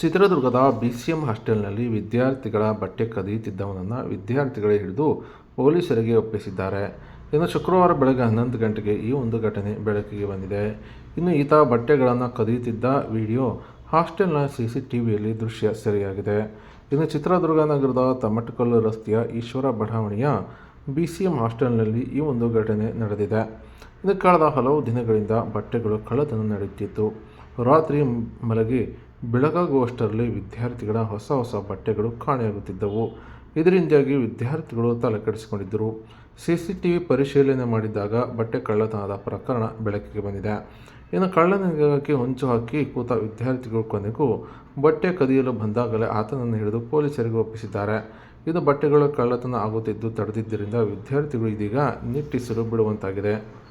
ಚಿತ್ರದುರ್ಗದ B C M ಹಾಸ್ಟೆಲ್ನಲ್ಲಿ ವಿದ್ಯಾರ್ಥಿಗಳ ಬಟ್ಟೆ ಕದಿಯುತ್ತಿದ್ದವನನ್ನು ವಿದ್ಯಾರ್ಥಿಗಳೇ ಹಿಡಿದು ಪೊಲೀಸರಿಗೆ ಒಪ್ಪಿಸಿದ್ದಾರೆ. ಇನ್ನು ಶುಕ್ರವಾರ ಬೆಳಗ್ಗೆ ಹನ್ನೊಂದು ಗಂಟೆಗೆ ಈ ಒಂದು ಘಟನೆ ಬೆಳಕಿಗೆ ಬಂದಿದೆ. ಇನ್ನು ಈತ ಬಟ್ಟೆಗಳನ್ನು ಕದಿಯುತ್ತಿದ್ದ ವಿಡಿಯೋ ಹಾಸ್ಟೆಲ್ನ ಸಿ ಸಿ ಟಿ ವಿಯಲ್ಲಿ ದೃಶ್ಯ ಸೆರೆಯಾಗಿದೆ. ಇನ್ನು ಚಿತ್ರದುರ್ಗ ನಗರದ ತಮಟಕಲ್ಲು ರಸ್ತೆಯ ಈಶ್ವರ ಬಡಾವಣೆಯ ಬಿ ಸಿ ಎಂ ಹಾಸ್ಟೆಲ್ನಲ್ಲಿ ಈ ಒಂದು ಘಟನೆ ನಡೆದಿದೆ. ಇನ್ನು ಕಳೆದ ಹಲವು ದಿನಗಳಿಂದ ಬಟ್ಟೆಗಳು ಕಳ್ಳತನ ನಡೆಯುತ್ತಿತ್ತು. ರಾತ್ರಿ ಮಲಗಿ ಬೆಳಗಾಗುವಷ್ಟರಲ್ಲಿ ವಿದ್ಯಾರ್ಥಿಗಳ ಹೊಸ ಹೊಸ ಬಟ್ಟೆಗಳು ಕಾಣೆಯಾಗುತ್ತಿದ್ದವು. ಇದರಿಂದಾಗಿ ವಿದ್ಯಾರ್ಥಿಗಳು ತಲೆಕೆಡಿಸಿಕೊಂಡಿದ್ದರು. ಸಿ ಸಿ ಟಿ ವಿ ಪರಿಶೀಲನೆ ಮಾಡಿದಾಗ ಬಟ್ಟೆ ಕಳ್ಳತನದ ಪ್ರಕರಣ ಬೆಳಕಿಗೆ ಬಂದಿದೆ. ಇನ್ನು ಕಳ್ಳನಿಗಾಗಿ ಹೊಂಚು ಹಾಕಿ ಕೂತ ವಿದ್ಯಾರ್ಥಿಗಳು ಕೊನೆಗೂ ಬಟ್ಟೆ ಕದಿಯಲು ಬಂದಾಗಲೇ ಆತನನ್ನು ಹಿಡಿದು ಪೊಲೀಸರಿಗೆ ಒಪ್ಪಿಸಿದ್ದಾರೆ. ಇದು ಬಟ್ಟೆಗಳು ಕಳ್ಳತನ ಆಗುತ್ತಿದ್ದು ತಡೆದಿದ್ದರಿಂದ ವಿದ್ಯಾರ್ಥಿಗಳು ಇದೀಗ ನಿಟ್ಟಿಸಲು ಬಿಡುವಂತಾಗಿದೆ.